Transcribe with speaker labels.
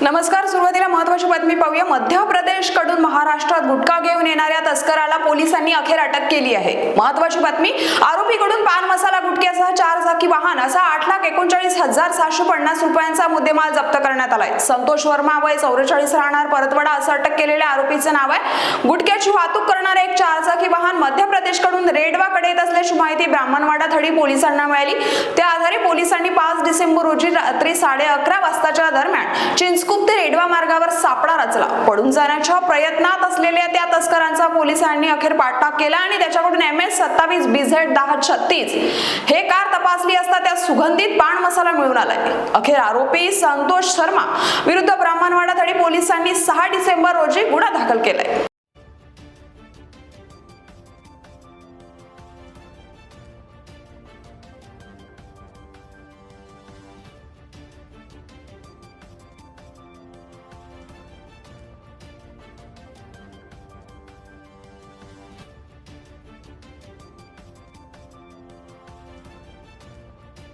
Speaker 1: नमस्कार सुरुवातीला महत्वाची बातमी पाहूया. मध्य प्रदेशकडून महाराष्ट्रात गुटखा घेऊन येणाऱ्या तस्कराला पोलिसांनी अखेर अटक केली आहे. महत्वाची बातमी आरोपीकडून पान मसाला गुटख्यासह चार चाकी वाहन असा आठ लाख एकोणचाळीस हजार सहाशे पन्नास रुपयांचा मुद्देमाल जप्त करण्यात आलाय. संतोष वर्मा वय चौवेचाळीस राहणार परतवाडा असं अटक केलेल्या आरोपीचं नाव आहे. गुटख्याची वाहतूक करणारे एक चार चाकी वाहन मध्य प्रदेशकडून रेडवाकडे येत असल्याची माहिती ब्राह्मणवाडा थडी पोलिसांना मिळाली. त्या आधारे पोलिसांनी पाच डिसेंबर रोजी रात्री साडे अकरा वाजताच्या दरम्यान चिंचकूप ते रेडवा मार्गावर सापळा रचला. पडून जाण्याच्या प्रयत्नात असलेल्या त्या तस्करांचा पोलिसांनी अखेर पाठलाग केला आणि त्याच्याकडून एम एस सत्तावीस बिझेड दहा छत्तीस हे कार तपासली असता त्या सुगंधित पान मसाला मिळून आलाय. अखेर आरोपी संतोष शर्मा विरुद्ध ब्राह्मणवाडा थडी पोलिसांनी सहा डिसेंबर रोजी गुन्हा दाखल केलाय.